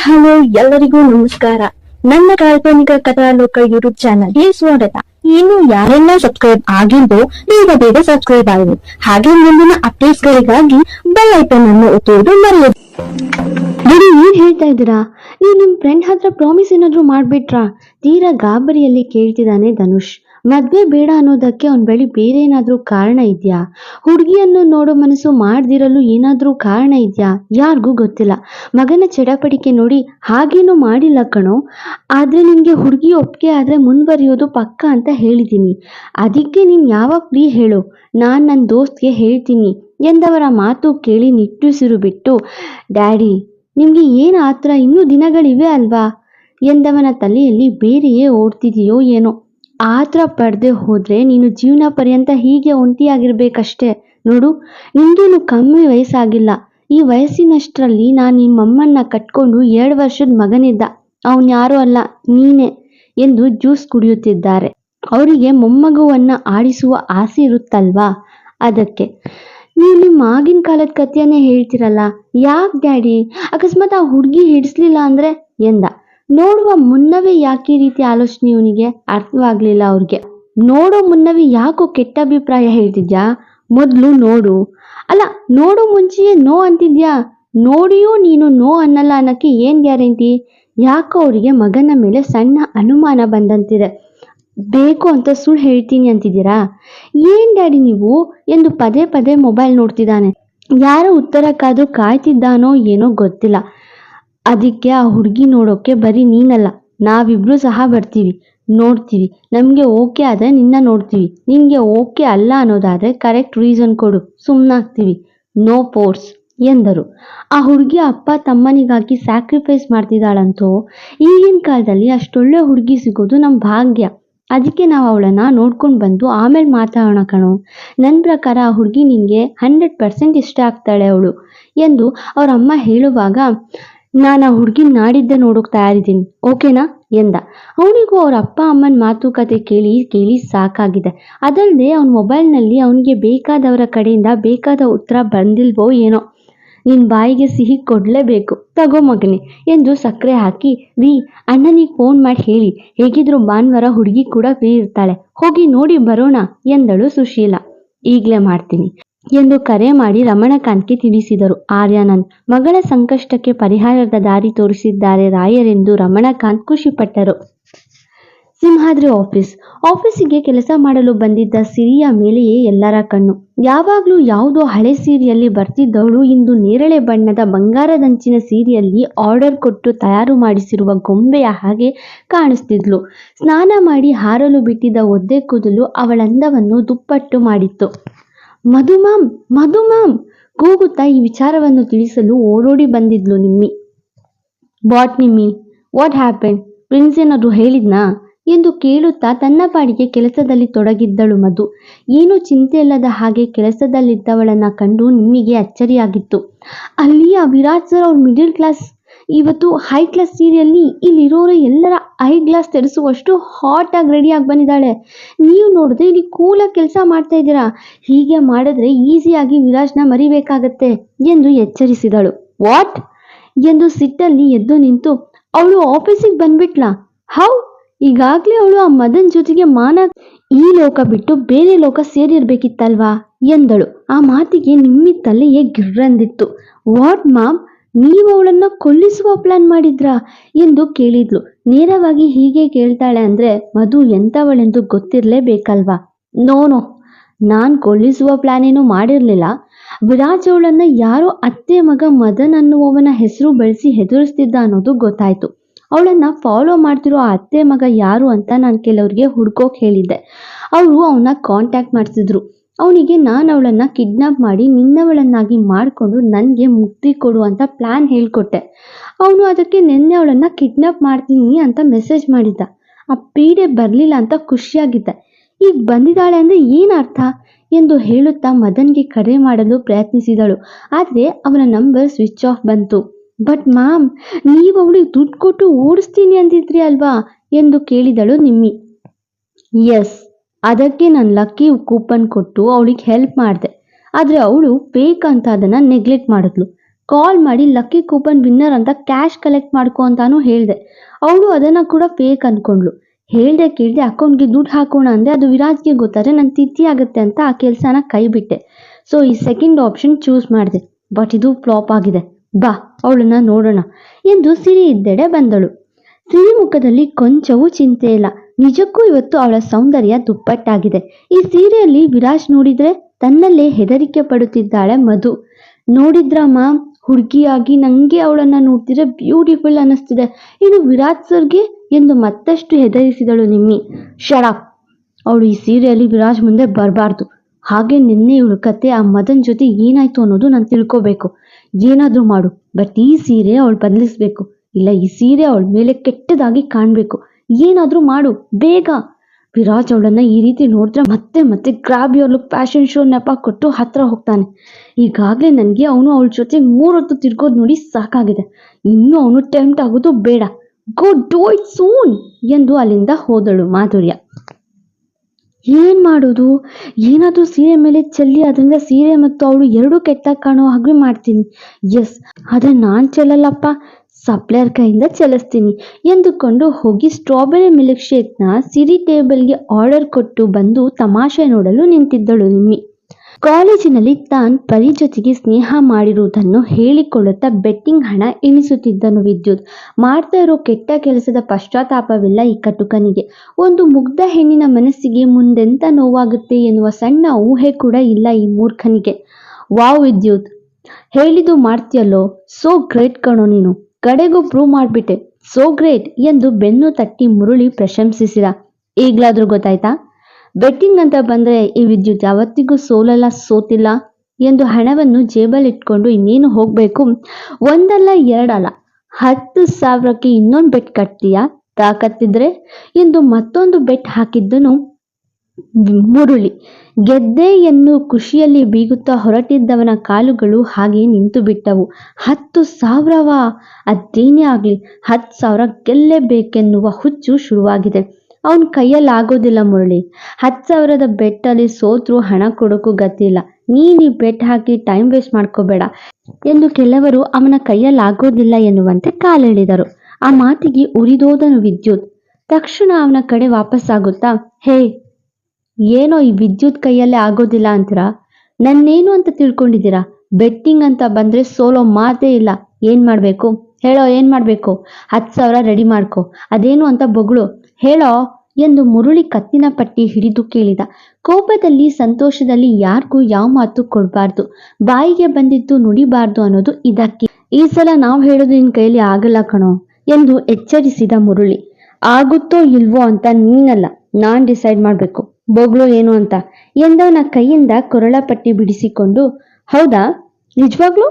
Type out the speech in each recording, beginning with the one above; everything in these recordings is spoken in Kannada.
ಹಲೋ, ಎಲ್ಲರಿಗೂ ನಮಸ್ಕಾರ. ನನ್ನ ಕಾಲ್ಪನಿಕ ಕಥಾಲೋಕ ಯೂಟ್ಯೂಬ್ ಚಾನಲ್ಗೆ ಸ್ವಾಗತ. ಇನ್ನು ಯಾರೆಲ್ಲ ಸಬ್ಸ್ಕ್ರೈಬ್ ಆಗಿದ್ದು ಬೇಗ ಬೇಗ ಸಬ್ಸ್ಕ್ರೈಬ್ ಆಗಿದೆ ಹಾಗೆ ಮುಂದಿನ ಅಪ್ಡೇಟ್ಸ್ ಗಳಿಗಾಗಿ ಬೆಲ್ ಐಕನ್ ಅನ್ನು ಒತ್ತುವುದು ಮರೆಯದು. ಬಿಡಿ ಏನ್ ಹೇಳ್ತಾ ಇದ್ದೀರಾ? ನೀವು ನಿಮ್ ಫ್ರೆಂಡ್ ಹತ್ರ ಪ್ರಾಮಿಸ್ ಏನಾದ್ರೂ ಮಾಡ್ಬಿಟ್ರಾ? ತೀರಾ ಗಾಬರಿಯಲ್ಲಿ ಕೇಳ್ತಿದ್ದಾನೆ ಧನುಷ್. ಮದ್ವೆ ಬೇಡ ಅನ್ನೋದಕ್ಕೆ ಅವನ ಬಳಿ ಬೇರೆ ಏನಾದ್ರೂ ಕಾರಣ ಇದೆಯಾ? ಹುಡುಗಿಯನ್ನು ನೋಡೋ ಮನಸ್ಸು ಮಾಡ್ದಿರಲು ಏನಾದ್ರೂ ಕಾರಣ ಇದೆಯಾ? ಯಾರಿಗೂ ಗೊತ್ತಿಲ್ಲ. ಮಗನ ಚಡಪಡಿಕೆ ನೋಡಿ ಹಾಗೇನು ಮಾಡಿಲ್ಲ ಕಣೋ. ಆದ್ರೆ ನಿನ್ಗೆ ಹುಡುಗಿ ಒಪ್ಪಿಗೆ ಆದ್ರೆ ಮುಂದುವರಿಯೋದು ಪಕ್ಕ ಅಂತ ಹೇಳಿದ್ದೀನಿ ಅದಕ್ಕೆ ನೀನು ಯಾವಾಗ ಫ್ರೀ ಹೇಳು? ನಾನು ನನ್ನ ದೋಸ್ತ್ಗೆ ಹೇಳ್ತೀನಿ. ಎಂದವರ ಮಾತು ಕೇಳಿ ನಿಟ್ಟುಸಿರು ಬಿಟ್ಟು, ಡ್ಯಾಡಿ, ನಿಮಗೆ ಏನು ಆ ಥರ ಇನ್ನೂ ದಿನಗಳಿವೆ ಅಲ್ವಾ? ಎಂದವನ ತಲೆಯಲ್ಲಿ ಬೇರೆಯೇ ಓಡ್ತಿದೆಯೋ ಏನೋ. ಆತ್ರ ಪಡೆದೆ ಹೋದ್ರೆ ನೀನು ಜೀವನ ಪರ್ಯಂತ ಹೀಗೆ ಒಂಟಿಯಾಗಿರ್ಬೇಕಷ್ಟೇ. ನೋಡು ನಿನ್ಗೇನು ಕಮ್ಮಿ ವಯಸ್ಸಾಗಿಲ್ಲ. ಈ ವಯಸ್ಸಿನಷ್ಟರಲ್ಲಿ ನಾನು ನಿಮ್ಮಮ್ಮನ್ನ ಕಟ್ಕೊಂಡು ಎರಡು ವರ್ಷದ ಮಗನಿದ್ದ. ಅವನ್ ಯಾರೂ ಅಲ್ಲ, ನೀನೆ ಎಂದು ಜ್ಯೂಸ್ ಕುಡಿಯುತ್ತಿದ್ದಾರೆ. ಅವರಿಗೆ ಮೊಮ್ಮಗುವನ್ನ ಆಡಿಸುವ ಆಸೆ ಇರುತ್ತಲ್ವಾ? ಅದಕ್ಕೆ. ನೀವು ನಿಮ್ಮ ಆಗಿನ ಕಾಲದ ಕಥೆಯನ್ನೇ ಹೇಳ್ತಿರಲ್ಲ. ಯಾಕೆ ಡ್ಯಾಡಿ? ಅಕಸ್ಮಾತ್ ಆ ಹುಡುಗಿ ಹಿಡಿಸ್ಲಿಲ್ಲ ಅಂದ್ರೆ? ಎಂದ. ನೋಡುವ ಮುನ್ನವೇ ಯಾಕೆ ಈ ರೀತಿ ಆಲೋಚನೆ ಇವನಿಗೆ ಅರ್ಥವಾಗಲಿಲ್ಲ ಅವ್ರಿಗೆ? ನೋಡೋ ಮುನ್ನವೇ ಯಾಕೋ ಕೆಟ್ಟ ಅಭಿಪ್ರಾಯ ಹೇಳ್ತಿದ್ಯಾ? ಮೊದಲು ನೋಡು. ಅಲ್ಲ, ನೋಡೋ ಮುಂಚೆಯೇ ನೋ ಅಂತಿದ್ಯಾ? ನೋಡಿಯೂ ನೀನು ನೋ ಅನ್ನಲ್ಲ ಅನ್ನಕ್ಕೆ ಏನು ಗ್ಯಾರಂಟಿ? ಯಾಕೋ ಅವರಿಗೆ ಮಗನ ಮೇಲೆ ಸಣ್ಣ ಅನುಮಾನ ಬಂದಂತಿದೆ. ಬೇಕು ಅಂತ ಸುಳ್ಳು ಹೇಳ್ತೀನಿ ಅಂತಿದ್ದೀರಾ? ಏನ್ ಡ್ಯಾಡಿ ನೀವು ಎಂದು ಪದೇ ಪದೇ ಮೊಬೈಲ್ ನೋಡ್ತಿದ್ದಾನೆ. ಯಾರ ಉತ್ತರಕ್ಕಾದ್ರೂ ಕಾಯ್ತಿದ್ದಾನೋ ಏನೋ ಗೊತ್ತಿಲ್ಲ. ಅದಕ್ಕೆ ಆ ಹುಡುಗಿ ನೋಡೋಕೆ ಬರೀ ನೀನಲ್ಲ, ನಾವಿಬ್ರು ಸಹ ಬರ್ತೀವಿ, ನೋಡ್ತೀವಿ. ನಮಗೆ ಓಕೆ ಆದರೆ ನಿನ್ನ ನೋಡ್ತೀವಿ. ನಿನಗೆ ಓಕೆ ಅಲ್ಲ ಅನ್ನೋದಾದ್ರೆ ಕರೆಕ್ಟ್ ರೀಸನ್ ಕೊಡು ಸುಮ್ಮನಾಗ್ತೀವಿ ನೋ ಫೋರ್ಸ್ ಎಂದರು. ಆ ಹುಡುಗಿ ಅಪ್ಪ ತಮ್ಮನಿಗಾಗಿ ಸ್ಯಾಕ್ರಿಫೈಸ್ ಮಾಡ್ತಿದ್ದಾಳಂತೂ, ಈಗಿನ ಕಾಲದಲ್ಲಿ ಅಷ್ಟೊಳ್ಳೆ ಹುಡುಗಿ ಸಿಗೋದು ನಮ್ಮ ಭಾಗ್ಯ. ಅದಕ್ಕೆ ನಾವು ಅವಳನ್ನ ನೋಡ್ಕೊಂಡು ಬಂದು ಆಮೇಲೆ ಮಾತಾಡೋಣ ಕಣೋ. ನನ್ನ ಪ್ರಕಾರ ಆ ಹುಡುಗಿ ನಿನಗೆ ಹಂಡ್ರೆಡ್ ಪರ್ಸೆಂಟ್ ಇಷ್ಟ ಆಗ್ತಾಳೆ ಅವಳು ಎಂದು ಅವರಮ್ಮ ಹೇಳುವಾಗ ನಾನು ಆ ಹುಡುಗಿನ ನಾಡಿದ್ದೆ ನೋಡೋಕೆ ತಯಾರಿದ್ದೀನಿ, ಓಕೆನಾ? ಎಂದ. ಅವನಿಗೂ ಅವ್ರ ಅಪ್ಪ ಅಮ್ಮನ ಮಾತುಕತೆ ಕೇಳಿ ಕೇಳಿ ಸಾಕಾಗಿದೆ. ಅದಲ್ಲದೆ ಅವನ ಮೊಬೈಲ್ನಲ್ಲಿ ಅವನಿಗೆ ಬೇಕಾದವರ ಕಡೆಯಿಂದ ಬೇಕಾದ ಉತ್ತರ ಬಂದಿಲ್ವೋ ಏನೋ. ನಿನ್ನ ಬಾಯಿಗೆ ಸಿಹಿ ಕೊಡಲೇಬೇಕು, ತಗೋ ಮಗನೆ ಎಂದು ಸಕ್ಕರೆ ಹಾಕಿ, ವಿ, ಅಣ್ಣನಿಗೆ ಫೋನ್ ಮಾಡಿ ಹೇಳಿ, ಹೇಗಿದ್ರು ಭಾನುವಾರ ಹುಡುಗಿ ಕೂಡ ಫ್ರೀ ಇರ್ತಾಳೆ, ಹೋಗಿ ನೋಡಿ ಬರೋಣ, ಎಂದಳು ಸುಶೀಲ. ಈಗಲೇ ಮಾಡ್ತೀನಿ. ಎಂದು ಕರೆ ಮಾಡಿ ರಮಣಕಾಂತ್ಗೆ ತಿಳಿಸಿದರು. ಆರ್ಯಾನಂದ್ ಮಗಳ ಸಂಕಷ್ಟಕ್ಕೆ ಪರಿಹಾರದ ದಾರಿ ತೋರಿಸಿದ್ದಾರೆ ರಾಯರೆಂದು ರಮಣಕಾಂತ್ ಖುಷಿಪಟ್ಟರು. ಸಿಂಹಾದ್ರಿ ಆಫೀಸ್. ಆಫೀಸಿಗೆ ಕೆಲಸ ಮಾಡಲು ಬಂದಿದ್ದ ಸಿರಿಯ ಮೇಲೆಯೇ ಎಲ್ಲರ ಕಣ್ಣು. ಯಾವಾಗಲೂ ಯಾವುದೋ ಹಳೆ ಸೀರೆಯಲ್ಲಿ ಬರ್ತಿದ್ದವಳು. ಇಂದು ನೇರಳೆ ಬಣ್ಣದ ಬಂಗಾರದಂಚಿನ ಸೀರೆಯಲ್ಲಿ ಆರ್ಡರ್ ಕೊಟ್ಟು ತಯಾರು ಮಾಡಿಸಿರುವ ಗೊಂಬೆಯ ಹಾಗೆ ಕಾಣಿಸ್ತಿದ್ಲು. ಸ್ನಾನ ಮಾಡಿ ಹಾರಲು ಬಿಟ್ಟಿದ್ದ ಒದ್ದೆ ಕೂದಲು ಅವಳಂದವನ್ನು ದುಪ್ಪಟ್ಟು ಮಾಡಿತ್ತು. ಮಧು ಮ್ಯಾಮ್ ಮಧು ಮ್ಯಾಮ್ ಕೂಗುತ್ತಾ ಈ ವಿಚಾರವನ್ನು ತಿಳಿಸಲು ಓಡೋಡಿ ಬಂದಿದ್ಲು Nimmi. What Nimmi? What happen Prince ಏನಾದ್ರು ಹೇಳಿದ್ನಾ? ಎಂದು ಕೇಳುತ್ತಾ ತನ್ನ ಪಾಡಿಗೆ ಕೆಲಸದಲ್ಲಿ ತೊಡಗಿದ್ದಳು ಮಧು. ಏನೂ ಚಿಂತೆ ಇಲ್ಲದ ಹಾಗೆ ಕೆಲಸದಲ್ಲಿದ್ದವಳನ್ನ ಕಂಡು ನಿಮ್ಮಿಗೆ ಅಚ್ಚರಿಯಾಗಿತ್ತು. ಅಲ್ಲಿ ಆ ವಿರಾಟ್ ಸರ್ ಅವ್ರ ಮಿಡಿಲ್ ಕ್ಲಾಸ್ ಇವತ್ತು ಹೈ ಕ್ಲಾಸ್ ಸೀರಿಯಲ್ಲಿ ಇಲ್ಲಿರೋರು ಎಲ್ಲರ ಐ ಗ್ಲಾಸ್ ತೆರೆಸುವಷ್ಟು ಹಾಟ್ ಆಗಿ ರೆಡಿ ಆಗಿ ಬಂದಿದ್ದಾಳೆ. ನೀವು ನೋಡಿದ್ರೆ ಇಲ್ಲಿ ಕೂಲ ಕೆಲಸ ಮಾಡ್ತಾ ಇದ್ದೀರಾ. ಹೀಗೆ ಮಾಡಿದ್ರೆ ಈಸಿಯಾಗಿ ವಿರಾಜ್ನ ಮರಿಬೇಕಾಗತ್ತೆ ಎಂದು ಎಚ್ಚರಿಸಿದಳು. ವಾಟ್ ಎಂದು ಸಿಟ್ಟಲ್ಲಿ ಎದ್ದು ನಿಂತು, ಅವಳು ಆಫೀಸಿಗೆ ಬಂದ್ಬಿಟ್ಲಾ? ಹೌ ಈಗಾಗ್ಲೇ ಅವಳು ಆ ಮದನ್ ಜೊತೆಗೆ ಮಾನ ಈ ಲೋಕ ಬಿಟ್ಟು ಬೇರೆ ಲೋಕ ಸೇರಿರ್ಬೇಕಿತ್ತಲ್ವಾ? ಎಂದಳು. ಆ ಮಾತಿಗೆ ನಿಮ್ಮಿ ಗಿರ್ರಂದಿತ್ತು. ವಾಟ್ ಮಾಮ್ ನೀವು ಅವಳನ್ನ ಕೊಲ್ಲಿಸುವ ಪ್ಲಾನ್ ಮಾಡಿದ್ರಾ ಎಂದು ಕೇಳಿದ್ಲು. ನೇರವಾಗಿ ಹೀಗೆ ಕೇಳ್ತಾಳೆ ಅಂದ್ರೆ ಮಧು ಎಂಥವಳೆಂದು ಗೊತ್ತಿರಲೇಬೇಕಲ್ವಾ? ನೋನೋ ನಾನ್ ಕೊಲ್ಲಿಸುವ ಪ್ಲಾನ್ ಏನು ಮಾಡಿರ್ಲಿಲ್ಲ. ವಿರಾಜ್ ಅವಳನ್ನ ಯಾರು ಅತ್ತೆ ಮಗ ಮದನ್ ಅನ್ನುವವನ ಹೆಸರು ಬಳಸಿ ಹೆದರಿಸ್ತಿದ್ದ ಅನ್ನೋದು ಗೊತ್ತಾಯ್ತು. ಅವಳನ್ನ ಫಾಲೋ ಮಾಡ್ತಿರೋ ಅತ್ತೆ ಮಗ ಯಾರು ಅಂತ ನಾನು ಕೆಲವ್ರಿಗೆ ಹುಡ್ಕೋಕ್ ಹೇಳಿದ್ದೆ. ಅವರು ಅವನ್ನ ಕಾಂಟ್ಯಾಕ್ಟ್ ಮಾಡ್ತಿದ್ರು. ಅವನಿಗೆ ನಾನು ಅವಳನ್ನು ಕಿಡ್ನಾಪ್ ಮಾಡಿ ನಿನ್ನವಳನ್ನಾಗಿ ಮಾಡಿಕೊಂಡು ನನಗೆ ಮುಕ್ತಿ ಕೊಡು ಅಂತ ಪ್ಲ್ಯಾನ್ ಹೇಳಿಕೊಟ್ಟೆ. ಅವನು ಅದಕ್ಕೆ ನಿನ್ನೆ ಅವಳನ್ನು ಕಿಡ್ನಾಪ್ ಮಾಡ್ತೀನಿ ಅಂತ ಮೆಸೇಜ್ ಮಾಡಿದ್ದ. ಆ ಪೀಡೆ ಬರಲಿಲ್ಲ ಅಂತ ಖುಷಿಯಾಗಿದ್ದ. ಈಗ ಬಂದಿದ್ದಾಳೆ ಅಂದರೆ ಏನು ಅರ್ಥ? ಎಂದು ಹೇಳುತ್ತಾ ಮದನ್ಗೆ ಕರೆ ಮಾಡಲು ಪ್ರಯತ್ನಿಸಿದಳು. ಆದರೆ ಅವನ ನಂಬರ್ ಸ್ವಿಚ್ ಆಫ್ ಬಂತು. ಬಟ್ ಮ್ಯಾಮ್ ನೀವು ಅವಳಿಗೆ ದುಡ್ಡು ಕೊಟ್ಟು ಓಡಿಸ್ತೀನಿ ಅಂದಿದ್ರಿ ಅಲ್ವಾ? ಎಂದು ಕೇಳಿದಳು ನಿಮ್ಮಿ. ಎಸ್ ಅದಕ್ಕೆ ನಾನು ಲಕ್ಕಿ ಕೂಪನ್ ಕೊಟ್ಟು ಅವಳಿಗೆ ಹೆಲ್ಪ್ ಮಾಡಿದೆ. ಆದರೆ ಅವಳು ಬೇಕಂತ ಅದನ್ನು ನೆಗ್ಲೆಕ್ಟ್ ಮಾಡಿದ್ಲು. ಕಾಲ್ ಮಾಡಿ ಲಕ್ಕಿ ಕೂಪನ್ ವಿನ್ನರ್ ಅಂತ ಕ್ಯಾಶ್ ಕಲೆಕ್ಟ್ ಮಾಡ್ಕೊ ಅಂತಾನು ಹೇಳಿದೆ. ಅವಳು ಅದನ್ನು ಕೂಡ ಫೇಕ್ ಅಂದ್ಕೊಂಡ್ಳು ಹೇಳ್ದೆ ಕೇಳ್ದೆ ಅಕೌಂಟ್ಗೆ ದುಡ್ಡು ಹಾಕೋಣ ಅಂದರೆ ಅದು ವಿರಾಜ್ಗೆ ಗೊತ್ತಾದರೆ ನನ್ನ ತಿಥಿ ಆಗುತ್ತೆ ಅಂತ ಆ ಕೆಲಸನ ಕೈ ಬಿಟ್ಟೆ ಸೊ ಈ ಸೆಕೆಂಡ್ ಆಪ್ಷನ್ ಚೂಸ್ ಮಾಡಿದೆ. ಬಟ್ ಇದು ಫ್ಲಾಪ್ ಆಗಿದೆ. ಬಾ, ಅವಳನ್ನ ನೋಡೋಣ. ಎಂದು ಸಿರಿ ಇದ್ದೆಡೆ ಬಂದಳು. ಸಿರಿ ಮುಖದಲ್ಲಿ ಕೊಂಚವೂ ಚಿಂತೆ ಇಲ್ಲ. ನಿಜಕ್ಕೂ ಇವತ್ತು ಅವಳ ಸೌಂದರ್ಯ ದುಪ್ಪಟ್ಟಾಗಿದೆ. ಈ ಸೀರೆಯಲ್ಲಿ ವಿರಾಜ್ ನೋಡಿದ್ರೆ ತನ್ನಲ್ಲೇ ಹೆದರಿಕೆ ಪಡುತ್ತಿದ್ದಾಳೆ ಮಧು. ನೋಡಿದ್ರಮ್ಮ ಹುಡುಗಿಯಾಗಿ ನಂಗೆ ಅವಳನ್ನ ನೋಡ್ತಿದ್ರೆ ಬ್ಯೂಟಿಫುಲ್ ಅನ್ನಿಸ್ತಿದೆ. ಇನ್ನು ವಿರಾಜ್ ಸರ್ಗೆ ಎಂದು ಮತ್ತಷ್ಟು ಹೆದರಿಸಿದಳು ನಿಮ್ಮಿ. ಶಡಪ್ ಅವಳು ಈ ಸೀರೆಯಲ್ಲಿ ವಿರಾಜ್ ಮುಂದೆ ಬರಬಾರ್ದು. ಹಾಗೆ ನಿನ್ನೆ ಇವಳು ಕತೆ ಆ ಮದನ್ ಜೊತೆ ಏನಾಯ್ತು ಅನ್ನೋದು ನಾನು ತಿಳ್ಕೋಬೇಕು. ಏನಾದರೂ ಮಾಡು, ಬಟ್ ಈ ಸೀರೆ ಅವಳು ಬದಲಿಸ್ಬೇಕು ಇಲ್ಲ, ಈ ಸೀರೆ ಅವಳ ಮೇಲೆ ಕೆಟ್ಟದಾಗಿ ಕಾಣಬೇಕು. ಏನಾದರೂ ಮಾಡು, ಬೇಗ. ವಿರಾಜ್ ಅವಳನ್ನ ಈ ರೀತಿ ನೋಡಿದ್ರೆ ಮತ್ತೆ ಮತ್ತೆ grab your look fashion show ನೆಪ ಕೊಟ್ಟು ಹತ್ರ ಹೋಗ್ತಾನೆ. ಈಗಾಗಲೇ ನನಗೆ ಅವನು ಅವಳ ಜೊತೆ ಮೂರೊತ್ತು ತಿರ್ಗೋದು ನೋಡಿ ಸಾಕಾಗಿದೆ. ಇನ್ನೂ ಅವನು ಟೆಂಪ್ಟ್ ಆಗೋದು ಬೇಡ. ಗೋ ಡೂ ಇಟ್ ಸೂನ್ ಎಂದು ಅಲ್ಲಿಂದ ಹೋದಳು ಮಾಧುರ್ಯ. ಏನ್ ಮಾಡೋದು? ಏನಾದ್ರೂ ಸೀರೆ ಮೇಲೆ ಚೆಲ್ಲಿ, ಅದರಿಂದ ಸೀರೆ ಮತ್ತು ಅವಳು ಎರಡೂ ಕೆಟ್ಟ ಕಾಣೋ ಹಾಗೆ ಮಾಡ್ತೀನಿ. ಎಸ್ ಆದರೆ ನಾನು ಚೆಲ್ಲಲ್ಲಪ್ಪ. ಸಪ್ಲೈಯರ್ ಕೈಯಿಂದ ಚಲಿಸ್ತೀನಿ ಎಂದುಕೊಂಡು ಹೋಗಿ ಸ್ಟ್ರಾಬೆರಿ ಮಿಲ್ಕ್ ಶೇಕ್ನ ಸಿರಿ ಟೇಬಲ್ಗೆ ಆರ್ಡರ್ ಕೊಟ್ಟು ಬಂದು ತಮಾಷೆ ನೋಡಲು ನಿಂತಿದ್ದಳು ನಿಮ್ಮಿ. ಕಾಲೇಜಿನಲ್ಲಿ ತಾನ್ ಪರಿ ಜೊತೆಗೆ ಸ್ನೇಹ ಮಾಡಿರುವುದನ್ನು ಹೇಳಿಕೊಳ್ಳುತ್ತಾ ಬೆಟ್ಟಿಂಗ್ ಹಣ ಎಣಿಸುತ್ತಿದ್ದನು ವಿದ್ಯುತ್. ಮಾಡ್ತಾ ಇರೋ ಕೆಟ್ಟ ಕೆಲಸದ ಪಶ್ಚಾತ್ತಾಪವಿಲ್ಲ ಈ ಕಟುಕನಿಗೆ. ಒಂದು ಮುಗ್ಧ ಹೆಣ್ಣಿನ ಮನಸ್ಸಿಗೆ ಮುಂದೆಂತ ನೋವಾಗುತ್ತೆ ಎನ್ನುವ ಸಣ್ಣ ಊಹೆ ಕೂಡ ಇಲ್ಲ ಈ ಮೂರ್ಖನಿಗೆ. ವಾವ್ ವಿದ್ಯುತ್ ಹೇಳಿದು ಮಾಡ್ತೀಯಲ್ಲೋ? ಸೋ ಗ್ರೇಟ್ ಕಣೋ ನೀನು. ಕಡೆಗೂ ಪ್ರೂವ್ ಮಾಡಿಬಿಟ್ಟೆ. ಸೋ ಗ್ರೇಟ್ ಎಂದು ಬೆನ್ನು ತಟ್ಟಿ ಮುರುಳಿ ಪ್ರಶಂಸಿಸಿದ. ಈಗಲಾದರೂ ಗೊತ್ತಾಯ್ತಾ? ಬೆಟ್ಟಿಂಗ್ ಅಂತ ಬಂದರೆ ಈ ವಿದ್ಯುತ್ ಯಾವತ್ತಿಗೂ ಸೋಲಲ್ಲ, ಸೋತಿಲ್ಲ ಎಂದು ಹಣವನ್ನು ಜೇಬಲ್ಲಿಟ್ಕೊಂಡು ಇನ್ನೇನು ಹೋಗಬೇಕು? ಒಂದಲ್ಲ, ಎರಡಲ್ಲ. ಹತ್ತು ಸಾವಿರಕ್ಕೆ ಇನ್ನೊಂದು ಬೆಟ್ ಕಟ್ತೀಯಾ? ತಾಕತ್ತಿದ್ರೆ? ಎಂದು ಮತ್ತೊಂದು ಬೆಟ್ ಹಾಕಿದ್ದನು ಮುರುಳಿ. ಗೆದ್ದೆ ಎಂದು ಖುಷಿಯಲ್ಲಿ ಬೀಗುತ್ತಾ ಹೊರಟಿದ್ದವನ ಕಾಲುಗಳು ಹಾಗೆ ನಿಂತು ಬಿಟ್ಟವು ಹತ್ತು ಸಾವಿರವಾ ಅದೇನೇ ಆಗಲಿ, ಹತ್ತು ಸಾವಿರ ಗೆಲ್ಲೇಬೇಕೆನ್ನುವ ಹುಚ್ಚು ಶುರುವಾಗಿದೆ. ಅವನ ಕೈಯಲ್ಲಿ ಆಗೋದಿಲ್ಲ ಮುರಳಿ. ಹತ್ತು ಸಾವಿರದ ಬೆಟ್ಟಲ್ಲಿ ಸೋತ್ರು ಹಣ ಕೊಡೋಕ್ಕೂ ಗತಿಯಿಲ್ಲ. ನೀನು ಬೆಟ್ ಹಾಕಿ ಟೈಮ್ ವೇಸ್ಟ್ ಮಾಡ್ಕೋಬೇಡ ಎಂದು ಕೆಲವರು ಅವನ ಕೈಯಲ್ಲಿ ಆಗೋದಿಲ್ಲ ಎನ್ನುವಂತೆ ಕಾಲೆಳೆದರು. ಆ ಮಾತಿಗೆ ಉರಿದೋದನು ವಿದ್ಯುತ್. ತಕ್ಷಣ ಅವನ ಕಡೆ ವಾಪಸ್ಸಾಗುತ್ತಾ, ಹೇ ಏನೋ ಈ ವಿದ್ಯುತ್ ಕೈಯಲ್ಲೇ ಆಗೋದಿಲ್ಲ ಅಂತೀರಾ? ನನ್ನೇನು ಅಂತ ತಿಳ್ಕೊಂಡಿದ್ದೀರಾ? ಬೆಟ್ಟಿಂಗ್ ಅಂತ ಬಂದರೆ ಸೋಲೋ ಮಾತೇ ಇಲ್ಲ. ಏನು ಮಾಡಬೇಕು? ಹೇಳೋ, ಏನು ಮಾಡಬೇಕು? ಹತ್ತು ಸಾವಿರ ರೆಡಿ ಮಾಡ್ಕೊ. ಅದೇನು ಅಂತ ಬೊಗಳು. ಹೇಳೋ? ಎಂದು ಮುರುಳಿ ಕತ್ತಿನ ಪಟ್ಟಿ ಹಿಡಿದು ಕೇಳಿದ. ಕೋಪದಲ್ಲಿ, ಸಂತೋಷದಲ್ಲಿ ಯಾರಿಗೂ ಯಾವ ಮಾತು ಕೊಡಬಾರ್ದು. ಬಾಯಿಗೆ ಬಂದಿದ್ದು ನುಡಿಬಾರ್ದು ಅನ್ನೋದು ಇದಕ್ಕೆ. ಈ ಸಲ ನಾವು ಹೇಳೋದು ನಿನ್ನ ಕೈಯಲ್ಲಿ ಆಗಲ್ಲ ಕಣೋ, ಎಂದು ಎಚ್ಚರಿಸಿದ ಮುರುಳಿ. ಆಗುತ್ತೋ ಇಲ್ವೋ ಅಂತ ನೀನಲ್ಲ, ನಾನ್ ಡಿಸೈಡ್ ಮಾಡಬೇಕು. ಬೊಗಳು ಏನು ಅಂತ? ಎಂದವನ ಕೈಯಿಂದ ಕೊರಳ ಪಟ್ಟಿ ಬಿಡಿಸಿಕೊಂಡು, ಹೌದಾ? ನಿಜವಾಗ್ಲೂ?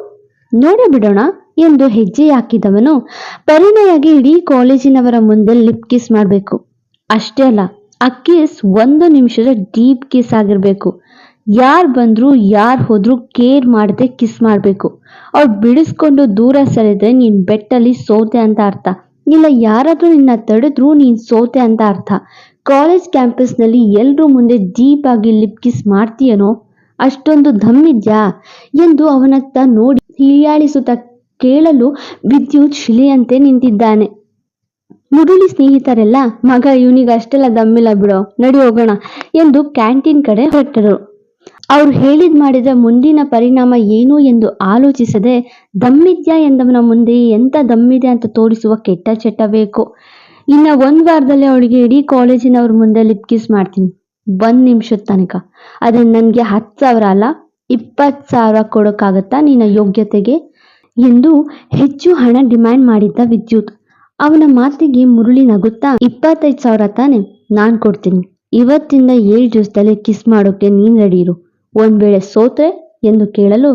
ನೋಡೇ ಬಿಡೋಣ ಎಂದು ಹೆಜ್ಜೆ ಹಾಕಿದವನು ಪರಿಣಯಾಗಿ ಇಡೀ ಕಾಲೇಜಿನವರ ಮುಂದೆ ಲಿಪ್ ಕಿಸ್ ಮಾಡಬೇಕು. ಅಷ್ಟೇ ಅಲ್ಲ, ಆ ಕಿಸ್ ಒಂದು ನಿಮಿಷದ ಡೀಪ್ ಕಿಸ್ ಆಗಿರಬೇಕು. ಯಾರು ಬಂದ್ರು, ಯಾರು ಹೋದ್ರು ಕೇರ್ ಮಾಡದೆ ಕಿಸ್ ಮಾಡಬೇಕು. ಅವ್ರು ಬಿಡಿಸ್ಕೊಂಡು ದೂರ ಸರಿದ್ರೆ ನೀನ್ ಬೆಟ್ಟಲ್ಲಿ ಸೋತೆ ಅಂತ ಅರ್ಥ. ಇಲ್ಲ, ಯಾರಾದ್ರೂ ನಿನ್ನ ತಡೆದ್ರು ನೀನ್ ಸೋತೆ ಅಂತ ಅರ್ಥ. ಕಾಲೇಜ್ ಕ್ಯಾಂಪಸ್ನಲ್ಲಿ ಎಲ್ಲರೂ ಮುಂದೆ ಡೀಪ್ ಆಗಿ ಲಿಪ್ ಮಾಡ್ತೀಯನೋ? ಅಷ್ಟೊಂದು ದಮ್ಮಿದ್ಯಾ ಎಂದು ಅವನತ್ತ ನೋಡಿ ಹೀಯಾಳಿಸುತ್ತಾ ಕೇಳಲು ವಿದ್ಯುತ್ ಶಿಲೆಯಂತೆ ನಿಂತಿದ್ದಾನೆ. ಮುರುಳಿ ಸ್ನೇಹಿತರೆಲ್ಲ, ಮಗ, ಇವನಿಗೆ ಅಷ್ಟೆಲ್ಲ ದಮ್ಮಿಲ್ಲ ಬಿಡೋ, ನಡಿ ಹೋಗೋಣ, ಎಂದು ಕ್ಯಾಂಟೀನ್ ಕಡೆ ಹೊರಟರು. ಅವ್ರು ಹೇಳಿದ್ ಮಾಡಿದ ಮುಂದಿನ ಪರಿಣಾಮ ಏನು ಎಂದು ಆಲೋಚಿಸದೆ, ದಮ್ಮಿದ್ಯಾ? ಎಂದವನ ಮುಂದೆ ಎಂತ ದಮ್ಮಿದೆ ಅಂತ ತೋರಿಸುವ ಕೆಟ್ಟ ಚಟ ಬೇಕು. ಇನ್ನ ಒಂದ್ ವಾರದಲ್ಲಿ ಅವಳಿಗೆ ಇಡೀ ಕಾಲೇಜಿನವ್ರ ಮುಂದೆ ಲಿಪ್ ಕಿಸ್ ಮಾಡ್ತೀನಿ. ಒಂದ್ ನಿಮಿಷದ ತನಕ. ಅದನ್ ನನಗೆ ಹತ್ತು ಸಾವಿರ ಅಲ್ಲ, ಇಪ್ಪತ್ತು ಸಾವಿರ ಕೊಡೋಕ್ಕಾಗತ್ತಾ ನಿನ್ನ ಯೋಗ್ಯತೆಗೆ? ಎಂದು ಹೆಚ್ಚು ಹಣ ಡಿಮ್ಯಾಂಡ್ ಮಾಡಿದ್ದ ವಿದ್ಯುತ್. ಅವನ ಮಾತಿಗೆ ಮುರುಳಿ ನಗುತ್ತಾ, ಇಪ್ಪತ್ತೈದು ಸಾವಿರ ತಾನೆ, ನಾನು ಕೊಡ್ತೀನಿ. ಇವತ್ತಿಂದ ಏಳು ದಿವಸದಲ್ಲಿ ಕಿಸ್ ಮಾಡೋಕೆ ನೀನು ರೆಡಿ ಇರು. ಒಂದ್ ವೇಳೆ ಸೋತ್ರೆ ಎಂದು ಕೇಳಲು,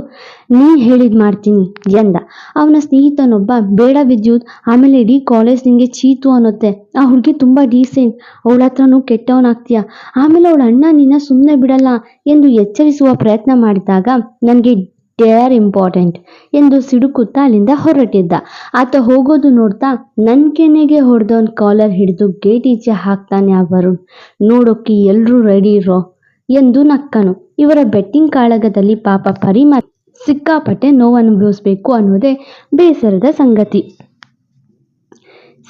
ನೀ ಹೇಳಿದ್ ಮಾಡ್ತೀನಿ ಎಂದ. ಅವನ ಸ್ನೇಹಿತನೊಬ್ಬ, ಬೇಡ ವಿದ್ಯುತ್, ಆಮೇಲೆ ಇಡೀ ಕಾಲೇಜ್ ನಿಂಗೆ ಚೀತು ಅನ್ನುತ್ತೆ. ಆ ಹುಡುಗಿ ತುಂಬಾ ಡೀಸೆಂಟ್ ಅವಳ ಹತ್ರನೂ ಕೆಟ್ಟವನಾಗ್ತೀಯ ಆಮೇಲೆ ಅವಳ ಅಣ್ಣ ನಿನ್ನ ಸುಮ್ಮನೆ ಬಿಡಲ್ಲ ಎಂದು ಎಚ್ಚರಿಸುವ ಪ್ರಯತ್ನ ಮಾಡಿದಾಗ, ನನಗೆ ಡೇರ್ ಇಂಪಾರ್ಟೆಂಟ್ ಎಂದು ಸಿಡುಕುತ್ತಾ ಅಲ್ಲಿಂದ ಹೊರಟಿದ್ದ. ಆತ ಹೋಗೋದು ನೋಡ್ತಾ, ನನ್ ಕೆನೆಗೆ ಹೊಡೆದವನ್ ಕಾಲರ್ ಹಿಡಿದು ಗೇಟ್ ಈಚೆ ಹಾಕ್ತಾನೆ ಆ ವರುಣ್ ನೋಡೋಕೆ ಎಲ್ರೂ ರೆಡಿ ಇರೋ ಎಂದು ನಕ್ಕನು. ಇವರ ಬೆಟ್ಟಿಂಗ್ ಕಾಳಗದಲ್ಲಿ ಪಾಪ ಪರಿಮ ಸಿಕ್ಕಾಪಟ್ಟೆ ನೋವು ಅನುಭವಿಸಬೇಕು ಅನ್ನೋದೇ ಬೇಸರದ ಸಂಗತಿ.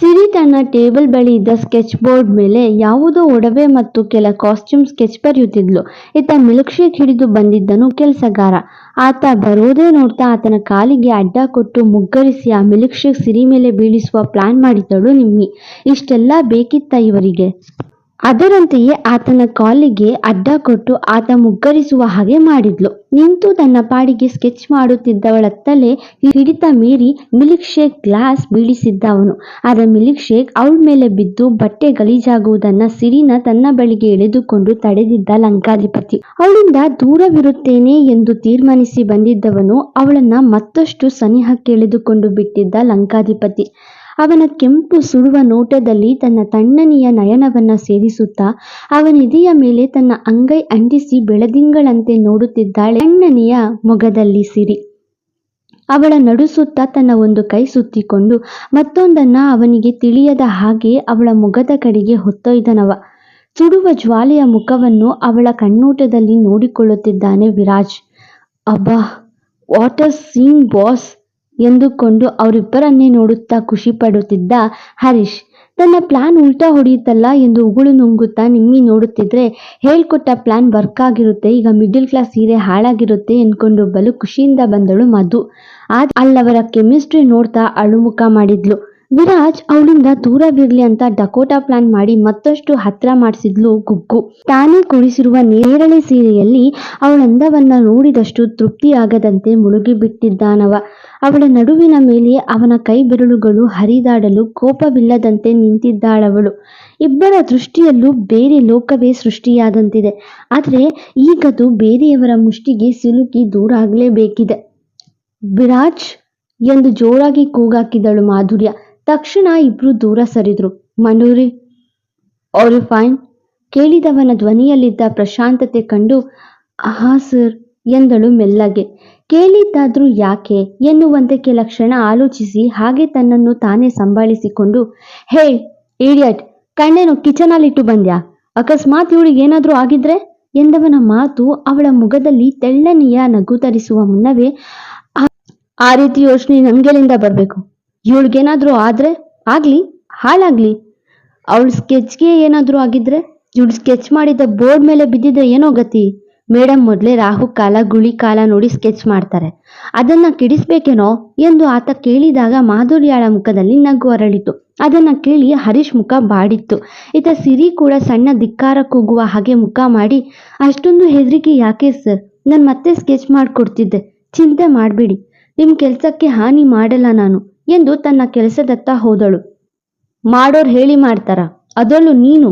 ಸಿರಿ ತನ್ನ ಟೇಬಲ್ ಬಳಿ ಇದ್ದ ಸ್ಕೆಚ್ ಬೋರ್ಡ್ ಮೇಲೆ ಯಾವುದೋ ಒಡವೆ ಮತ್ತು ಕೆಲ ಕಾಸ್ಟ್ಯೂಮ್ ಸ್ಕೆಚ್ ಬರೆಯುತ್ತಿದ್ಲು. ಇತ್ತ ಮಿಲ್ಕ್ ಶೇಕ್ ಹಿಡಿದು ಬಂದಿದ್ದನು ಕೆಲಸಗಾರ. ಆತ ಬರೋದೇ ನೋಡ್ತಾ ಆತನ ಕಾಲಿಗೆ ಅಡ್ಡ ಕೊಟ್ಟು ಮುಗ್ಗರಿಸಿ ಆ ಮಿಲ್ಕ್ ಶೇಕ್ ಸಿರಿ ಮೇಲೆ ಬೀಳಿಸುವ ಪ್ಲಾನ್ ಮಾಡಿದ್ದಳು ನಿಮ್ಮಿ. ಇಷ್ಟೆಲ್ಲ ಬೇಕಿತ್ತ ಇವರಿಗೆ? ಅದರಂತೆಯೇ ಆತನ ಕಾಲಿಗೆ ಅಡ್ಡ ಕೊಟ್ಟು ಆತ ಮುಗ್ಗರಿಸುವ ಹಾಗೆ ಮಾಡಿದ್ಲು. ನಿಂತು ತನ್ನ ಪಾಡಿಗೆ ಸ್ಕೆಚ್ ಮಾಡುತ್ತಿದ್ದವಳತ್ತಲೇ ಹಿಡಿತ ಮೀರಿ ಮಿಲ್ಕ್ ಶೇಕ್ ಗ್ಲಾಸ್ ಬೀಳಿಸಿದ್ದ ಅವನು ಆದ ಮಿಲ್ಕ್ ಶೇಕ್ ಅವಳ ಮೇಲೆ ಬಿದ್ದು ಬಟ್ಟೆ ಗಲೀಜಾಗುವುದನ್ನ ಸಿರಿನ ತನ್ನ ಬಳಿಗೆ ಎಳೆದುಕೊಂಡು ತಡೆದಿದ್ದ ಲಂಕಾಧಿಪತಿ. ಅವಳಿಂದ ದೂರವಿರುತ್ತೇನೆ ಎಂದು ತೀರ್ಮಾನಿಸಿ ಬಂದಿದ್ದವನು ಅವಳನ್ನ ಮತ್ತಷ್ಟು ಸನಿಹಕ್ಕೆ ಎಳೆದುಕೊಂಡು ಬಿಟ್ಟಿದ್ದ ಲಂಕಾಧಿಪತಿ. ಅವನ ಕೆಂಪು ಸುಡುವ ನೋಟದಲ್ಲಿ ತನ್ನ ತಣ್ಣನೆಯ ನಯನವನ್ನ ಸೇರಿಸುತ್ತಾ ಅವನೆದೆಯ ಮೇಲೆ ತನ್ನ ಅಂಗೈ ಅಂಟಿಸಿ ಬೆಳದಿಂಗಳಂತೆ ನೋಡುತ್ತಿದ್ದಾಳೆ ತಣ್ಣನೆಯ ಮೊಗದಲ್ಲಿ ಸಿರಿ. ಅವಳ ನಡುಸುತ್ತ ತನ್ನ ಒಂದು ಕೈ ಸುತ್ತಿಕೊಂಡು, ಮತ್ತೊಂದನ್ನ ಅವನಿಗೆ ತಿಳಿಯದ ಹಾಗೆ ಅವಳ ಮೊಗದ ಕಡೆಗೆ ಹೊತ್ತೊಯ್ದನವ. ಸುಡುವ ಜ್ವಾಲೆಯ ಮುಖವನ್ನು ಅವಳ ಕಣ್ಣೋಟದಲ್ಲಿ ನೋಡಿಕೊಳ್ಳುತ್ತಿದ್ದಾನೆ ವಿರಾಜ್. ಅಬ್ಬಾ ವಾಟರ್ ಅ ಸೀನ್ ಬಾಸ್! ಎಂದುಕೊಂಡು ಅವರಿಬ್ಬರನ್ನೇ ನೋಡುತ್ತಾ ಖುಷಿ ಪಡುತ್ತಿದ್ದ ಹರೀಶ್ ತನ್ನ ಪ್ಲಾನ್ ಉಲ್ಟಾ ಹೊಡೆಯುತ್ತಲ್ಲ? ಎಂದು ಉಗುಳು ನುಂಗುತ್ತಾ ನಿಮ್ಮಿ ನೋಡುತ್ತಿದ್ರೆ ಹೇಳ್ಕೊಟ್ಟ ಪ್ಲಾನ್ ವರ್ಕ್ ಆಗಿರುತ್ತೆ, ಈಗ ಮಿಡ್ಲ್ ಕ್ಲಾಸ್ ಸೀರೆ ಹಾಳಾಗಿರುತ್ತೆ ಎಂದ್ಕೊಂಡು ಬಲು ಖುಷಿಯಿಂದ ಬಂದಳು ಮಧು. ಆದ ಅಲ್ಲವರ ಕೆಮಿಸ್ಟ್ರಿ ನೋಡ್ತಾ ಅಳುಮುಖ ಮಾಡಿದ್ಲು. ವಿರಾಜ್ ಅವಳಿಂದ ದೂರವಿರ್ಲಿ ಅಂತ ಡಕೋಟಾ ಪ್ಲಾನ್ ಮಾಡಿ ಮತ್ತಷ್ಟು ಹತ್ರ ಮಾಡಿಸಿದ್ಲು ಗುಗ್ಗು. ತಾನೇ ಕುಡಿಸಿರುವ ನೇರಳೆ ಸೀರೆಯಲ್ಲಿ ಅವಳಂದವನ್ನ ನೋಡಿದಷ್ಟು ತೃಪ್ತಿಯಾಗದಂತೆ ಮುಳುಗಿಬಿಟ್ಟಿದ್ದಾನವ. ಅವಳ ನಡುವಿನ ಮೇಲೆ ಅವನ ಕೈ ಬೆರಳುಗಳು ಹರಿದಾಡಲು ಕೋಪವಿಲ್ಲದಂತೆ ನಿಂತಿದ್ದಾಳವಳು. ಇಬ್ಬರ ದೃಷ್ಟಿಯಲ್ಲೂ ಬೇರೆ ಲೋಕವೇ ಸೃಷ್ಟಿಯಾದಂತಿದೆ. ಆದರೆ ಈಗದು ಬೇರೆಯವರ ಮುಷ್ಟಿಗೆ ಸಿಲುಕಿ ದೂರಾಗಲೇಬೇಕಿದೆ ವಿರಾಜ್ ಎಂದು ಜೋರಾಗಿ ಕೂಗಾಕಿದಳು ಮಾಧುರ್ಯ. ತಕ್ಷಣ ಇಬ್ರು ದೂರ ಸರಿದ್ರು. ಮನೂರಿ ಅವರು ಫೈನ್? ಕೇಳಿದವನ ಧ್ವನಿಯಲ್ಲಿದ್ದ ಪ್ರಶಾಂತತೆ ಕಂಡು ಹಾ ಸರ್, ಎಂದಳು ಮೆಲ್ಲಗೆ. ಕೇಳಿದ್ದಾದ್ರೂ ಯಾಕೆ ಎನ್ನುವಂತೆ ಕೆಲ ಕ್ಷಣ ಆಲೋಚಿಸಿ ಹಾಗೆ ತನ್ನನ್ನು ತಾನೇ ಸಂಭಾಳಿಸಿಕೊಂಡು, ಹೇ, ಇಡಿಯಟ್, ಕಣ್ಣೇನು ಕಿಚನಲ್ಲಿಟ್ಟು ಬಂದ್ಯಾ? ಅಕಸ್ಮಾತ್ ಇವಳಿಗೆ ಏನಾದ್ರೂ ಆಗಿದ್ರೆ? ಎಂದವನ ಮಾತು ಅವಳ ಮುಖದಲ್ಲಿ ತೆಳ್ಳನೆಯ ನಗು ತರಿಸುವ ಮುನ್ನವೇ ಆ ರೀತಿ ಯೋಚನೆ ನಮ್ಗೆಲಿಂದ ಬರಬೇಕು. ಇವಳಿಗೇನಾದ್ರೂ ಆದ್ರೆ ಆಗ್ಲಿ, ಹಾಳಾಗ್ಲಿ. ಅವಳ ಸ್ಕೆಚ್ಗೆ ಏನಾದ್ರೂ ಆಗಿದ್ರೆ, ಇವಳು ಸ್ಕೆಚ್ ಮಾಡಿದ ಬೋರ್ಡ್ ಮೇಲೆ ಬಿದ್ದಿದ್ದ ಏನೋ ಗತಿ. ಮೇಡಮ್ ಮೊದಲೇ ರಾಹು ಕಾಲ, ಗುಳಿ ಕಾಲ ನೋಡಿ ಸ್ಕೆಚ್ ಮಾಡ್ತಾರೆ. ಅದನ್ನ ಕೆಡಿಸ್ಬೇಕೇನೋ ಎಂದು ಆತ ಕೇಳಿದಾಗ ಮಾಧುರ್ಯಾಳ ಮುಖದಲ್ಲಿ ನಗು ಅರಳಿತು. ಅದನ್ನ ಕೇಳಿ ಹರೀಶ್ ಮುಖ ಬಾಡಿತ್ತು. ಈತ ಸಿರಿ ಕೂಡ ಸಣ್ಣ ಧಿಕ್ಕಾರ ಕೂಗುವ ಹಾಗೆ ಮುಖ ಮಾಡಿ, ಅಷ್ಟೊಂದು ಹೆದರಿಕೆ ಯಾಕೆ ಸರ್? ನಾನು ಮತ್ತೆ ಸ್ಕೆಚ್ ಮಾಡಿಕೊಡ್ತಿದ್ದೆ. ಚಿಂತೆ ಮಾಡಬೇಡಿ. ನಿಮ್ಮ ಕೆಲಸಕ್ಕೆ ಹಾನಿ ಮಾಡಲ್ಲ ನಾನು. ಎಂದು ತನ್ನ ಕೆಲಸದತ್ತ ಹೋದಳು. ಮಾಡೋರು ಹೇಳಿ ಮಾಡ್ತಾರ, ಅದರಲ್ಲೂ ನೀನು?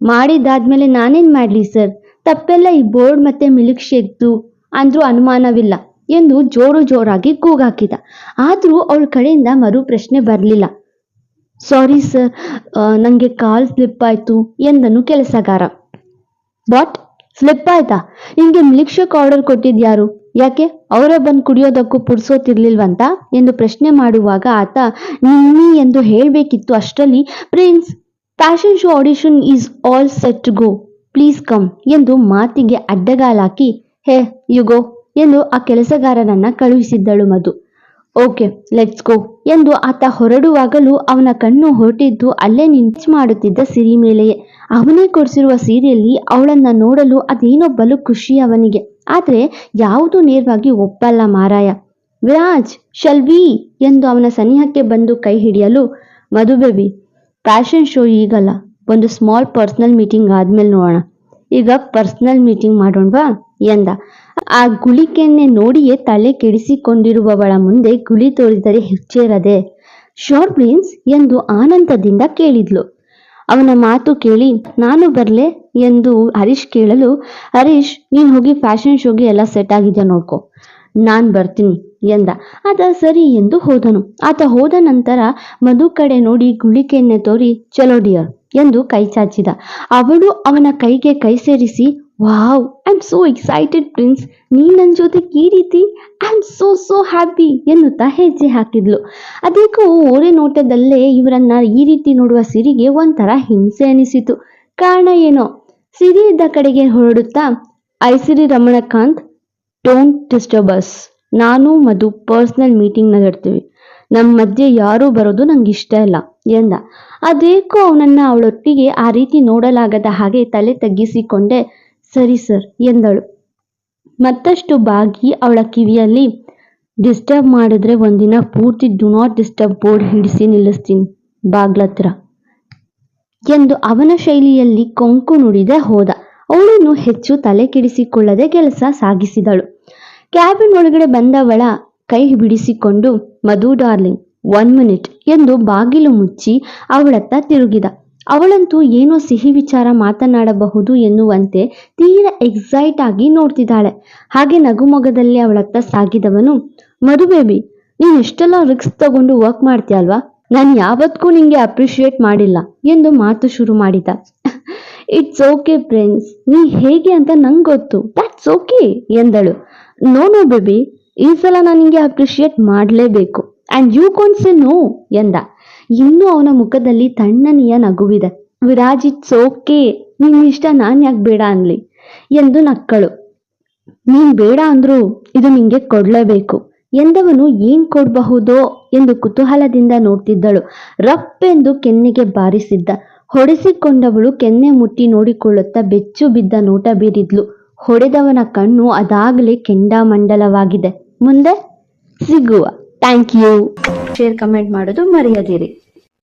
ಮಾಡಿದಾದ್ಮೇಲೆ ನಾನೇನ್ ಮಾಡ್ಲಿ ಸರ್? ತಪ್ಪೆಲ್ಲ ಈ ಬೋರ್ಡ್ ಮತ್ತೆ ಮಿಲ್ಕ್ ಶೇಕ್ದು ಅಂದ್ರೂ ಅನುಮಾನವಿಲ್ಲ ಎಂದು ಜೋರು ಜೋರಾಗಿ ಕೂಗಾಕಿದ. ಆದ್ರೂ ಅವಳ ಕಡೆಯಿಂದ ಮರು ಪ್ರಶ್ನೆ ಬರಲಿಲ್ಲ. ಸಾರಿ ಸರ್ ನನಗೆ ಕಾಲ್ ಸ್ಲಿಪ್ ಆಯ್ತು ಎಂದನು ಕೆಲಸಗಾರ. ವಾಟ್? ಸ್ಲಿಪ್ ಆಯ್ತಾ? ನಿಂಗೆ ಮಿಲ್ಕ್ ಶೇಕ್ ಆರ್ಡರ್ ಕೊಟ್ಟಿದ್ಯಾರು ಯಾಕೆ? ಅವರೇ ಬಂದು ಕುಡಿಯೋದಕ್ಕೂ ಪುಡ್ಸೋತಿರ್ಲಿಲ್ವಂತ ಎಂದು ಪ್ರಶ್ನೆ ಮಾಡುವಾಗ ಆತ, ನಿನ್ನಿ ಎಂದು ಹೇಳಬೇಕಿತ್ತು ಅಷ್ಟರಲ್ಲಿ, Prince, fashion show audition is all set go. Please come ಎಂದು ಮಾತಿಗೆ ಅಡ್ಡಗಾಲಾಕಿ, ಹೇ ಯು ಗೋ ಎಂದು ಆ ಕೆಲಸಗಾರನನ್ನ ಕಳುಹಿಸಿದ್ದಳು ಮಧು. Okay, let's go. ಎಂದು ಆತ ಹೊರಡುವಾಗಲೂ ಅವನ ಕಣ್ಣು ಹೊರಟಿದ್ದು ಅಲ್ಲೇ ನಿಂಚು ಮಾಡುತ್ತಿದ್ದ ಸಿರಿ ಮೇಲೆಯೇ. ಅವನೇ ಕೊಡಿಸಿರುವ ಸೀರೆಯಲ್ಲಿ ಅವಳನ್ನ ನೋಡಲು ಅದೇನೋ ಬಲು ಖುಷಿ ಅವನಿಗೆ. ಆದರೆ ಯಾವುದು ನೇರವಾಗಿ ಒಪ್ಪಲ್ಲ ಮಾರಾಯ. ವಿರಾಜ್ ಶಲ್ವಿ ಎಂದು ಅವನ ಸನಿಹಕ್ಕೆ ಬಂದು ಕೈ ಹಿಡಿಯಲು ಮಧು ಬೇಬಿ ಫ್ಯಾಷನ್ ಶೋ ಈಗಲ್ಲ, ಒಂದು ಸ್ಮಾಲ್ ಪರ್ಸನಲ್ ಮೀಟಿಂಗ್ ಆದ್ಮೇಲೆ ನೋಡೋಣ. ಈಗ ಪರ್ಸನಲ್ ಮೀಟಿಂಗ್ ಮಾಡೋಣವಾ ಎಂದ. ಆ ಗುಳಿಕೆಯನ್ನೇ ನೋಡಿಯೇ ತಲೆ ಕೆಡಿಸಿಕೊಂಡಿರುವವಳ ಮುಂದೆ ಗುಳಿ ತೋರಿದರೆ ಹೆಚ್ಚೇರದೆ ಶೋರ್ ಪ್ರಿನ್ಸ್, ಎಂದು ಆನಂದದಿಂದ ಕೇಳಿದ್ಲು. ಅವನ ಮಾತು ಕೇಳಿ, ನಾನು ಬರ್ಲೆ, ಎಂದು ಹರೀಶ್ ಕೇಳಲು, ಹರೀಶ್, ನೀನು ಹೋಗಿ ಫ್ಯಾಷನ್ ಶೋಗೆ ಎಲ್ಲ ಸೆಟ್ ಆಗಿದೆ ನೋಡ್ಕೊ. ನಾನು ಬರ್ತೀನಿ. ಎಂದ. ಆತ ಸರಿ ಎಂದು ಹೋದನು. ಆತ ಹೋದ ನಂತರ ಮಧು ಕಡೆ ನೋಡಿ ಗುಳಿಕೆಯನ್ನೇ ತೋರಿ, ಚಲೋ ಡಿಯರ್ ಎಂದು ಕೈ ಚಾಚಿದ. ಅವಳು ಅವನ ಕೈಗೆ ಕೈ ಸೇರಿಸಿ, wow I am so excited Prince ನೀ ನನ್ನ ಜೊತೆ ಈ ರೀತಿ? I am so so happy ಎನ್ನುತ್ತಾ ಹೆಜ್ಜೆ ಹಾಕಿದ್ಲು. ಅದಕ್ಕೂ ಓರೆ ನೋಟದಲ್ಲೇ ಇವರನ್ನ ಈ ರೀತಿ ನೋಡುವ ಸಿರಿಗೆ ಒಂಥರ ಹಿಂಸೆ ಅನಿಸಿತು. ಕಾರಣ ಏನೋ? ಸಿರಿ ಇದ್ದ ಕಡೆಗೆ ಹೊರಡುತ್ತಾ ಐಸಿರಿ ರಮಣಕಾಂತ್ ಡೋಂಟ್ ಡಿಸ್ಟರ್ಬಸ್ ನಾನು ಮಧು ಪರ್ಸ್ನಲ್ ನಡ್ತೀವಿ ನಮ್ಮ ಮಧ್ಯೆ ಯಾರೂ ಬರೋದು ನಂಗೆ ಇಷ್ಟ ಇಲ್ಲ ಎಂದ. ಅದೇಕೋ ಅವನನ್ನು ಅವಳೊಟ್ಟಿಗೆ ಆ ರೀತಿ ನೋಡಲಾಗದ ಹಾಗೆ ತಲೆ ತಗ್ಗಿಸಿಕೊಂಡೆ, ಸರಿ ಸರ್ ಎಂದಳು. ಮತ್ತಷ್ಟು ಬಾಗಿ ಅವಳ ಕಿವಿಯಲ್ಲಿ, ಡಿಸ್ಟರ್ಬ್ ಮಾಡಿದ್ರೆ ಒಂದಿನ ಪೂರ್ತಿ ಡು ನಾಟ್ ಡಿಸ್ಟರ್ಬ್ ಬೋರ್ಡ್ ಹಿಡಿಸಿ ನಿಲ್ಲಿಸ್ತೀನಿ, ಬಾಗ್ಲತ್ರ ಎಂದು ಅವನ ಶೈಲಿಯಲ್ಲಿ ಕೊಂಕು ನುಡಿದೆ ಹೋದ. ಅವಳನ್ನು ಹೆಚ್ಚು ತಲೆ ಕೆಡಿಸಿಕೊಳ್ಳದೆ ಕೆಲಸ ಸಾಗಿಸಿದಳು. ಕ್ಯಾಬಿನ್ ಒಳಗಡೆ ಬಂದವಳ ಕೈ ಬಿಡಿಸಿಕೊಂಡು ಮಧು ಡಾರ್ಲಿಂಗ್, ಒನ್ ಮಿನಿಟ್ ಎಂದು ಬಾಗಿಲು ಮುಚ್ಚಿ ಅವಳತ್ತ ತಿರುಗಿದ. ಅವಳಂತೂ ಏನೋ ಸಿಹಿ ವಿಚಾರ ಮಾತನಾಡಬಹುದು ಎನ್ನುವಂತೆ ತೀರಾ ಎಕ್ಸೈಟ್ ಆಗಿ ನೋಡ್ತಿದ್ದಾಳೆ. ಹಾಗೆ ನಗುಮೊಗದಲ್ಲಿ ಅವಳತ್ತ ಸಾಗಿದವನು, ಮಧು ಬೇಬಿ, ನೀನು ಎಷ್ಟೆಲ್ಲ ರಿಕ್ಸ್ ತಗೊಂಡು ವರ್ಕ್ ಮಾಡ್ತೀಯಲ್ವಾ? ನಾನು ಯಾವತ್ತಿಗೂ ನಿಂಗೆ ಅಪ್ರಿಷಿಯೇಟ್ ಮಾಡಿಲ್ಲ ಎಂದು ಮಾತು ಶುರು ಮಾಡಿದ. ಇಟ್ಸ್ ಓಕೆ ಫ್ರೆಂಡ್ಸ್ ನೀ ಹೇಗೆ ಅಂತ ನಂಗೆ ಗೊತ್ತು. ದಟ್ಸ್ ಓಕೆ ಎಂದಳು. ನೋ ನೋ ಬೇಬಿ ಈ ಸಲ ನಾನು ನಿಂಗೆ ಅಪ್ರಿಷಿಯೇಟ್ ಮಾಡಲೇಬೇಕು. ಆ್ಯಂಡ್ ಯು ಕೋನ್ ಸೆ ನೋ ಎಂದ. ಇನ್ನೂ ಅವನ ಮುಖದಲ್ಲಿ ತಣ್ಣನೆಯ ನಗುವಿದೆ. ವಿರಾಜ್ ಇಟ್ಸ್ ಓಕೆ ನಿನ್ನ ಇಷ್ಟ ನಾನು ಯಾಕೆ ಬೇಡ ಅನ್ಲಿ? ಎಂದು ನಕ್ಕಳು. ನೀನ್ ಬೇಡ ಅಂದ್ರು ಇದು ನಿಂಗೆ ಕೊಡ್ಲೇಬೇಕು. ಎಂದವನು ಏನ್ ಕೊಡಬಹುದೋ ಎಂದು ಕುತೂಹಲದಿಂದ ನೋಡ್ತಿದ್ದಳು. ರಪ್ಪೆಂದು ಕೆನ್ನೆಗೆ ಬಾರಿಸಿದ್ದ. ಹೊಡೆಸಿಕೊಂಡವಳು ಕೆನ್ನೆ ಮುಟ್ಟಿ ನೋಡಿಕೊಳ್ಳುತ್ತಾ ಬೆಚ್ಚು ಬಿದ್ದ ನೋಟ ಬೀರಿದ್ಲು. ಹೊಡೆದವನ ಕಣ್ಣು ಅದಾಗಲೇ ಕೆಂಡಾಮಂಡಲವಾಗಿದೆ. ಮುಂದೆ ಸಿಗುವ. ಥ್ಯಾಂಕ್ ಯು ಶೇರ್ ಕಮೆಂಟ್ ಮಾಡೋದು ಮರೆಯದಿರಿ.